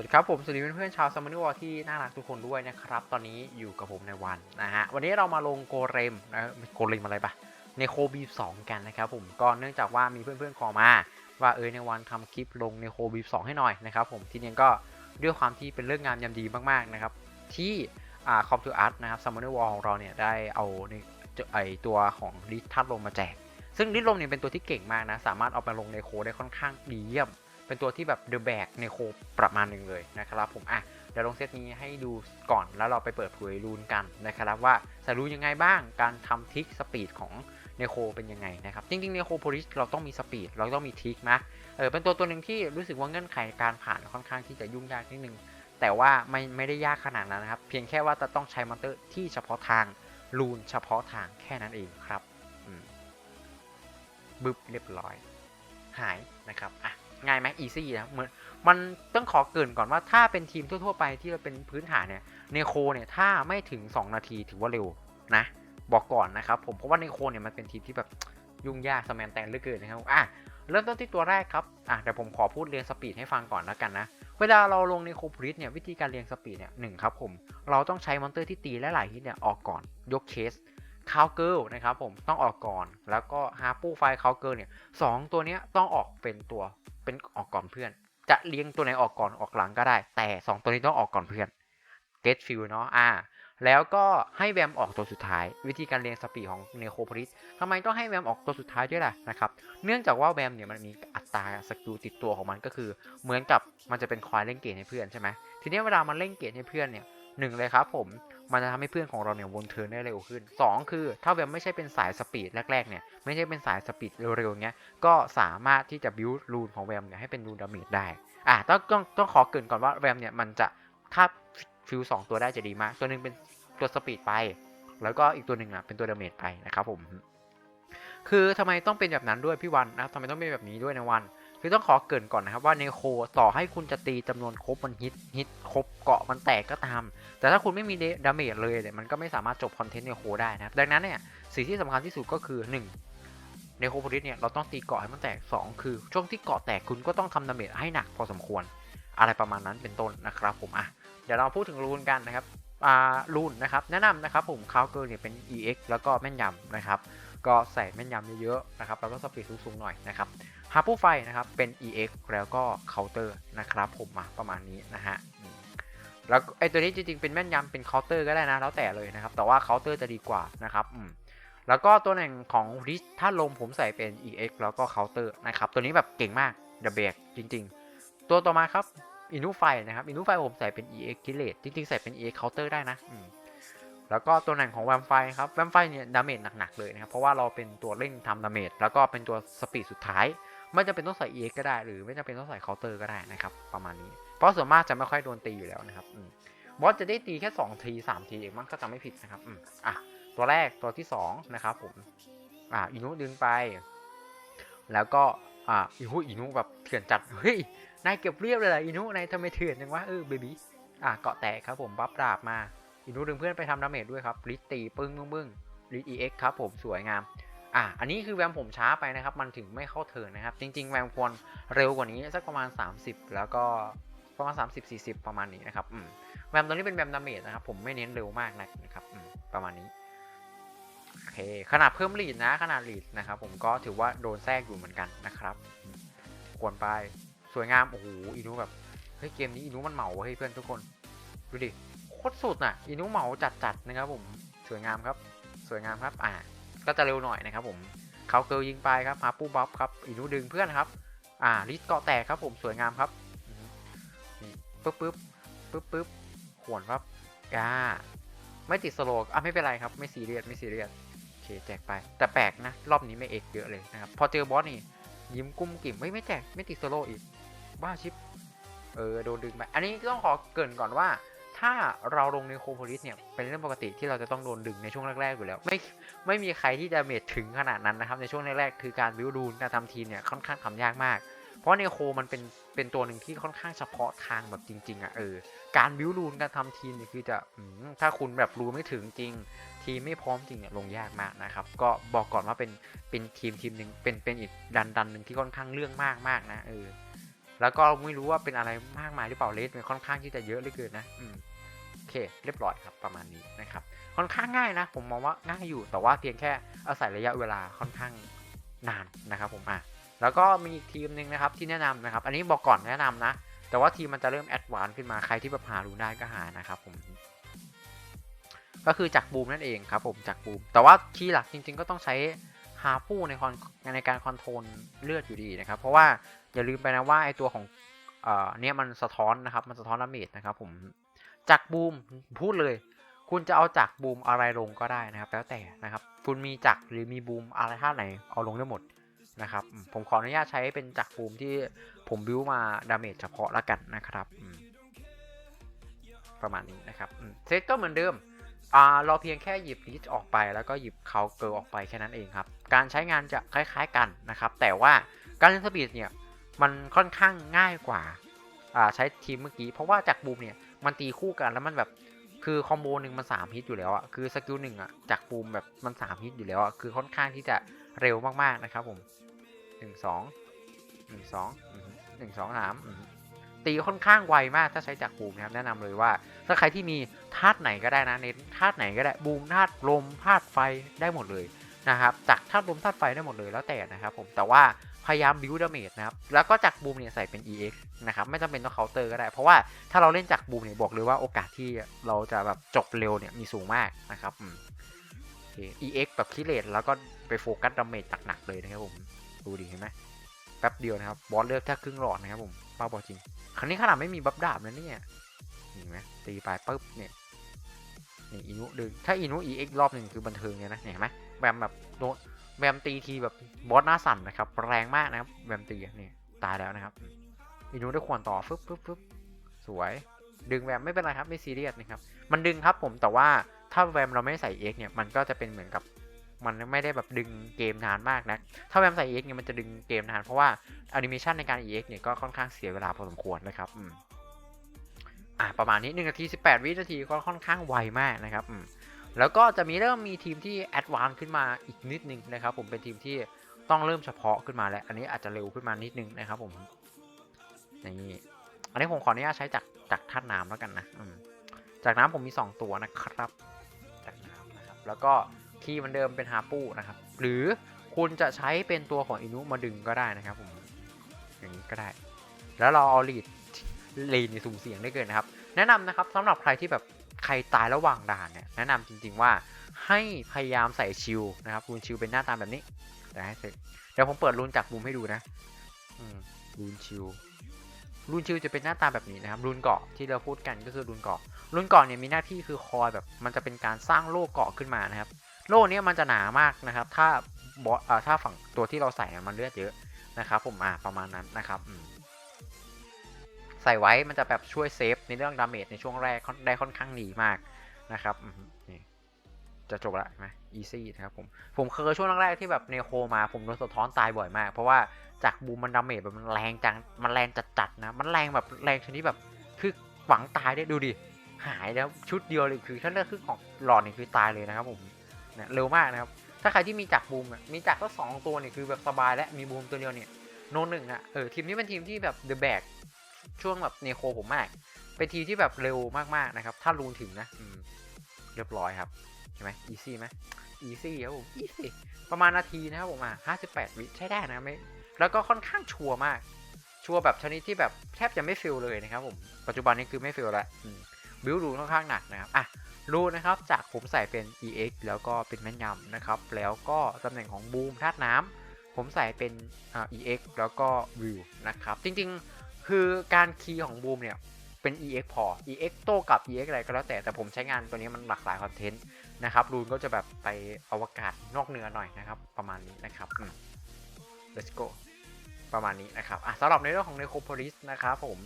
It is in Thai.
วัสดีครับผมสวัสดีเพื่อนๆชาวซัมมอนวอที่น่ารักทุกคนด้วยนะครับ ตอนนี้อยู่กับผมในวันนะฮะวันนี้เรามาลงโกเรมนะโกเรมอะไรปะในโคบีสองกันนะครับผมก็เนื่องจากว่ามีเพื่อนๆขอมา ว่าเออในวันทำคลิปลงในโคบีสองให้หน่อยนะครับผมทีนี้ก็ด้วยความที่เป็นเรื่องงามยามดีมากๆนะครับที่อ่าคอมทูอาร์ตนะครับซัมมอนวอของเราเนี่ยได้เอาไอตัวของลิททัดลงมาแจก ซึ่งลิทลมเนี่ยเป็นตัวที่เก่งมากนะสามารถเอาไปลงในโคได้ค่อนข้างดีเยี่ยม เป็นตัวที่แบบเดอะแบกในโคประมาณหนึ่งเลยนะครับผมอะเดี๋ยวลงเซตนี้ให้ดูก่อนแล้วเราไปเปิดเผยรูนกันนะครับว่าใส่รูนยังไงบ้างการทำทิกสปีดของเนโคเป็นยังไงนะครับ จริงๆเนโคโพลิสเราต้องมีสปีด เราต้องมีทิกนะเออเป็นตัวตัวหนึ่งที่รู้สึกว่าเงื่อนไขการผ่านค่อนข้างที่จะยุ่งยากนิดนึง แต่ว่าไม่ไม่ได้ยากขนาดนั้นนะครับ เพียงแค่ว่าจะต้องใช้มอนเตอร์ที่เฉพาะทางรูนเฉพาะทางแค่นั้นเองครับบึ๊บเรียบร้อย หายนะครับอะ ง่ายไหมอีซี่นะเหมือนมันต้องขอเกินก่อนว่าถ้าเป็นทีมทั่ว ๆ ไปที่เราเป็นพื้นฐานเนี่ยเนโคเนี่ยถ้าไม่ถึง 2 นาทีถือว่าเร็วนะ บอกก่อนนะครับผมเพราะว่าเนโคเนี่ยมันเป็นทีมที่แบบยุ่งยากสแมนแตนเหลือเกินนะครับอะเริ่มต้นที่ตัวแรกครับอะเดี๋ยวผมขอพูดเรียงสปีดให้ฟังก่อนแล้วกันนะ เวลาเราลงในโคพริสเนี่ยวิธีการเรียงสปีดเนี่ยหนึ่งครับผม เราต้องใช้มอนเตอร์ที่ตีและหลายฮิตเนี่ยออกก่อนยกเคส คาวเกิลนะครับผมต้องออกก่อน แล้วก็ฮาปูไฟคาวเกิลเนี่ยสองตัวเนี้ยต้องออกเป็นตัวเป็นออกก่อนเพื่อน จะเลี้ยงตัวไหนออกก่อนออกหลังก็ได้ แต่ 2 ตัวนี้ต้องออกก่อนเพื่อน get feel เนาะอ่าแล้วก็ให้แวมออกตัวสุดท้าย วิธีการเรียงสปีของเนโคพริสทำไมต้องให้แวมออกตัวสุดท้ายด้วยล่ะนะครับเนื่องจากว่าแวมเนี่ยมันมีอัตราสกิลติดตัวของมันก็คือ เหมือนกับมันจะเป็นคอยเล่นเกมให้เพื่อนใช่ไหมทีนี้เวลามันเล่นเกมให้เพื่อนเนี่ย หนึ่งเลยครับผมมันจะทำให้เพื่อนของเราเนี่ยวนเทิร์นได้เร็วขึ้น 2 คือถ้าแวมไม่ใช่เป็นสายสปีดแรกๆเนี่ยไม่ใช่เป็นสายสปีดเร็วๆเงี้ยก็สามารถที่จะบิวรูนของแวมเนี่ยให้เป็นรูนดาเมจได้อะต้องต้องต้องขอเกินก่อนว่าแวมเนี่ยมันจะถ้าฟิลสองตัวได้จะดีมาก ตัวหนึ่งเป็นตัวสปีดไป แล้วก็อีกตัวหนึ่งอะเป็นตัวดาเมจไปนะครับผมคือทำไมต้องเป็นแบบนั้นด้วยพี่วันนะทำไมต้องเป็นแบบนี้ด้วยในวัน คือต้องขอเกินก่อนนะครับว่าในโคต่อให้คุณจะตีจำนวนครบมันฮิตฮิตครบเกาะมันแตกก็ตาม แต่ถ้าคุณไม่มีดาเมจเลยเนี่ยมันก็ไม่สามารถจบคอนเทนต์ในโคได้นะครับดังนั้นเนี่ยสิ่งที่สำคัญที่สุดก็คือ 1 ในโคโพลิสเนี่ยเราต้องตีเกาะให้มันแตก 2 คือ ช่วงที่เกาะแตกคุณก็ต้องทำดาเมจให้หนักพอสมควร อะไรประมาณนั้นเป็นต้นนะครับผมอะเดี๋ยวเราพูดถึงรูนกันนะครับอ่ารูนนะครับแนะนำนะครับผมคาวเกิลเนี่ยเป็น EX แล้วก็แม่นยำนะครับ ก็ใส่แม่นยำเยอะๆนะครับแล้วก็สปีดสูงๆหน่อยนะครับฮาร์ปูไฟนะครับเป็น EX แล้วก็เคาน์เตอร์นะครับผมมาประมาณนี้นะฮะแล้วไอตัวนี้จริงๆเป็นแม่นยำเป็นเคาน์เตอร์ก็ได้นะแล้วแต่เลยนะครับแต่ว่าเคาน์เตอร์จะดีกว่านะครับอืมแล้วก็ตัวหนึ่งของริชถ้าลมผมใส่เป็น EX แล้วก็เคาน์เตอร์นะครับตัวนี้แบบเก่งมากเดอะเบกจริง ๆ ตัวต่อมาครับอินูไฟนะครับอินูไฟผมใส่เป็น EX กิเลตจริงๆ ใส่เป็น EX เคาน์เตอร์ได้นะอืม แล้วก็ตัวหนังของแวมไฟครับแวมไฟเนี่ยดาเมจหนักๆเลยนะครับเพราะว่าเราเป็นตัวเร่งทำดาเมจแล้วก็เป็นตัวสปีดสุดท้ายไม่จำเป็นต้องใส่ EX ก็ได้ หรือไม่จำเป็นต้องใส่เคาน์เตอร์ก็ได้นะครับประมาณนี้ เพราะส่วนมากจะไม่ค่อยโดนตีอยู่แล้วนะครับบอสจะได้ตีแค่2ที3ทีเองมั้งก็จะไม่ผิดนะครับอืมอะตัวแรกตัวที่2นะครับผมอ่าอินุดึงไป แล้วก็อ่าอินุอินุแบบเถื่อนจัดเฮ้ยนายเก็บเรียบเลยเหรออินุนายทำไมเถื่อนจังวะเออเบบี้อะเกาะแตกครับผมบัฟดาบมา อินูดึงเพื่อนไปทำดาเมจด้วยครับลิตตีปึ้งปึ้งปึ้งลิต EX ครับผมสวยงามอะอันนี้คือแวมผมช้าไปนะครับ มันถึงไม่เข้าเทิร์นนะครับ จริง ๆ แวมควรเร็วกว่านี้สักประมาณ 30 แล้วก็ประมาณ 30 40 ประมาณนี้นะครับอืมแวมตัวนี้เป็นแวมดาเมจนะครับ ผมไม่เน้นเร็วมากนักนะครับอืมประมาณนี้โอเคขนาดเพิ่มลีดนะ ขนาดลีดนะครับ ผมก็ถือว่าโดนแทรกอยู่เหมือนกันนะครับควรไปสวยงามโอ้โหอินูแบบเฮ้ยเกมนี้อินูมันเหมาเฮ้ยเพื่อนทุกคนดูดิ โคตรสุดน่ะอินุเหมาจัดๆนะครับผมสวยงามครับ สวยงามครับอ่าก็จะเร็วหน่อยนะครับผมเขาเกิลยิงไปครับฮาปูบัฟครับอินุดึงเพื่อนครับ อ่าลิสเกาะแตกครับผมสวยงามครับนี่ปึ๊บปึ๊บปึ๊บปึ๊บขวนครับอ่าไม่ติดสโลกอะไม่เป็นไรครับไม่ซีเรียสไม่ซีเรียสโอเคแจกไป แต่แปลกนะรอบนี้ไม่เอกเยอะเลยนะครับพอเจอบอสนี่ยิ้มกุ้มกิ่มไม่ไม่แจกไม่ติดสโลอีกบ้าชิปเออโดนดึงไปอันนี้ต้องขอเกินก่อนว่า ถ้าเราลงในโคโพลิสเนี่ยเป็นเรื่องปกติที่เราจะต้องโดนดึงในช่วงแรกๆอยู่แล้ว ไม่ไม่มีใครที่จะเมทถึงขนาดนั้นนะครับ ในช่วงแรกๆคือการบิวดูนการทำทีมเนี่ยค่อนข้างทำยากมาก เพราะในโคมันเป็นเป็นตัวหนึ่งที่ค่อนข้างเฉพาะทางแบบจริง ๆอะเออการบิวดูนการทำทีมเนี่ยคือจะอถ้าคุณแบบรู้ไม่ถึงจริง ทีมไม่พร้อมจริงเนี่ยลงยากมากนะครับก็บอกก่อนว่าเป็นเป็นทีมทีมหนึ่งเป็นเป็นอีกดันดันหนึ่งที่ค่อนข้างเรื่องมากมากนะเออแล้วก็ไม่รู้ว่าเป็นอะไรมากมายหรือเปล่าเลสมันค่อนข้างที่จะเยอะเหลือเกินนะ อืมโอ เคเรียบร้อยครับประมาณนี้นะครับค่อนข้างง่ายนะ ผมมองว่าง่ายอยู่แต่ว่าเพียงแค่อาศัยระยะเวลาค่อนข้างนานนะครับผมอะแล้วก็มีอีกทีมหนึ่งนะครับที่แนะนำนะครับ อันนี้บอกก่อนแนะนำนะ แต่ว่าทีมมันจะเริ่มแอดวานซ์ขึ้นมาใครที่แบบหารู้ได้ก็หานะครับผมก็คือจากบูมนั่นเองครับผมจากบูม แต่ว่าคีย์หลักจริง ๆ ก็ต้องใช้ฮาฟูในคอนในการคอนโทรลเลือดอยู่ดีนะครับ เพราะว่าอย่าลืมไปนะว่าไอตัวของเอ่อเนี่ยมันสะท้อนนะครับ มันสะท้อนดาเมจนะครับผม จากบูมพูดเลย คุณจะเอาจากบูมอะไรลงก็ได้นะครับ แล้วแต่นะครับ คุณมีจักหรือมีบูมอะไรท่าไหนเอาลงได้หมดนะครับ ผมขออนุญาตใช้เป็นจักบูมที่ผมบิวมาดาเมจเฉพาะละกันนะครับ ประมาณนี้นะครับเซตก็เหมือนเดิมอ่าเราเพียงแค่หยิบลิสออกไปแล้วก็หยิบเคาเกอร์ออกไปแค่นั้นเองครับ การใช้งานจะคล้ายๆกันนะครับ แต่ว่าการเล่นสปีดเนี่ยมันค่อนข้างง่ายกว่าอ่าใช้ทีมเมื่อกี้ เพราะว่าจากบูมเนี่ย มันตีคู่กันแล้วมันแบบคือคอมโบหนึ่งมัน3ฮิตอยู่แล้วอะคือสกิลหนึ่งอะจากบูมแบบมัน3ฮิตอยู่แล้วอะคือค่อนข้างที่จะเร็วมากๆนะครับผม1 2 1 2 1 2 3ตีค่อนข้างไวมากถ้าใช้จากบูมนะครับแนะนำเลยว่า ถ้าใครที่มีธาตุไหนก็ได้นะเน้นธาตุไหนก็ได้บูมธาตุลมธาตุไฟได้หมดเลยนะครับจากธาตุลมธาตุไฟได้หมดเลยแล้วแต่นะครับผมแต่ว่า พยายามบิวดาเมจนะครับ แล้วก็จากบูมเนี่ยใส่เป็น EX นะครับ ไม่จำเป็นต้องเคาน์เตอร์ก็ได้ เพราะว่าถ้าเราเล่นจากบูมเนี่ยบอกเลยว่าโอกาสที่เราจะแบบจบเร็วเนี่ยมีสูงมากนะครับอืมโอเค EX แบบคิเลตแล้วก็ไปโฟกัสดาเมจหนักๆเลยนะครับผม ดูดีเห็นไหมแป๊บเดียวนะครับ บอสเลือกแค่ครึ่งหลอดนะครับผมบ้าบอจริง ครั้งนี้ขนาดไม่มีบัฟดาบนะเนี่ยเห็นไหมตีไปปุ๊บเนี่ยนี่อินุดึงถ้าอินุอีเอ็กรอบหนึ่งคือบันเทิงเลยนะเห็นไหมแบมแบบโดน แบมตีทีแบบบอสหน้าสั่นนะครับ แรงมากนะครับแบมตีนี่ตายแล้วนะครับอินุได้ควรต่อฟึบฟึบฟึบสวย ดึงแบมไม่เป็นไรครับไม่ซีเรียสนะครับ มันดึงครับผมแต่ว่าถ้าแวมเราไม่ใส่เอ็กเนี่ยมันก็จะเป็นเหมือนกับมันไม่ได้แบบดึงเกมนานมากนะ ถ้าแวมใส่ EX เนี่ยมันจะดึงเกมนานเพราะว่าแอนิเมชันในการ EX เนี่ยก็ค่อนข้างเสียเวลาพอสมควรนะครับอ่าประมาณนี้1นาที18 วินาทีก็ค่อนข้างไวมากนะครับอืม แล้วก็จะมีเริ่มมีทีมที่แอดวานซ์ขึ้นมาอีกนิดนึงนะครับ ผมเป็นทีมที่ต้องเริ่มเฉพาะขึ้นมาแล้ว อันนี้อาจจะเร็วขึ้นมานิดนึงนะครับ ผมนี่อันนี้ผมขออนุญาตใช้จากจากท่าน้ำแล้วกันนะจากน้ำผมมี 2 ตัวนะครับ จากน้ำนะครับ แล้วก็คีย์มือนเดิมเป็นฮาปูนะครับ หรือคุณจะใช้เป็นตัวของอินุมาดึงก็ได้นะครับ ผมอย่างนี้ก็ได้ แล้วเราเอาลีดลีดในสุ่มเสียงได้เกินนะครับ แนะนำนะครับสำหรับใครที่แบบ รตายระหว่างด่านเนี่ยแนะนำจริง ๆว่าให้พยายามใส่ชิลนะครับรูนชิลเป็นหน้าตาแบบนี้แต่ให้เสร็จเดี๋ยวผมเปิดรูนจากมุมให้ดูนะรูนชิลรูนชิลจะเป็นหน้าตาแบบนี้นะครับรูนเกาะที่เราพูดกันก็คือรูนเกาะรูนเกาะเนี่ยมีหน้าที่คือคอยแบบ มันจะเป็นการสร้างโล่เกาะขึ้นมานะครับ โล่เนี้มันจะหนามากนะครับ ถ้าบอสถ้าฝั่งตัวที่เราใส่มันเลือดเยอะนะครับ ผมอ่าประมาณนั้นนะครับอืม ใส่ไว้มันจะแบบช่วยเซฟในเรื่องดาเมจในช่วงแรกได้ค่อนข้างดีมากนะครับนี่จะจบละไหมอีซี่นะครับผม ผมเคยช่วงแรกๆที่แบบเนโคมาผมโดนสะท้อนตายบ่อยมาก เพราะว่าจากบูมมันดาเมจแบบมันแรงจัง มันแรงจัดๆนะ มันแรงแบบแรงชนิดแบบคือหวังตายได้ดูดิ หายแล้วชุดเดียวเลยคือถ้าเลือกครึ่งของหลอดนี่คือตายเลยนะครับผมเนี่ยเร็วมากนะครับ ถ้าใครที่มีจักบูมอะมีจักก็สองตัวเนี่ยคือแบบสบายและมีบูมตัวเดียวเนี่ยโนหนึ่งอะเออทีมนี้เป็นทีมที่แบบเดอะแบก ช่วงแบบเนโคผมมาก เป็นทีที่แบบเร็วมากๆนะครับ ถ้ารูนถึงนะเรียบร้อยครับใช่ไหมอีซี่ไหมอีซี่ครับผมอีซี่ประมาณนาทีนะครับผมอะห้าสิบแปดวิใช้ได้นะไม่แล้วก็ค่อนข้างชัวร์มาก ชัวร์แบบชนิดที่แบบแทบจะไม่ฟิลเลยนะครับผมปัจจุบันนี้คือไม่ฟิลแล้วอืมบิวรูนค่อนข้างหนักนะครับอะรูนะครับจากผมใส่เป็น EX แล้วก็เป็นแม่นยำนะครับ แล้วก็ตำแหน่งของบูมธาตุน้ำผมใส่เป็น EX แล้วก็วิวนะครับ จริง ๆ คือการคีย์ของบูมเนี่ยเป็น EX พอ EX โต้กับ EX อะไรก็แล้วแต่แต่ผมใช้งานตัวนี้มันหลากหลายคอนเทนต์นะครับรูนก็จะแบบไปอวกาศนอกเหนือหน่อยนะครับ ประมาณนี้นะครับ let's go ประมาณนี้นะครับอะสำหรับในเรื่องของ Necropolis นะครับผม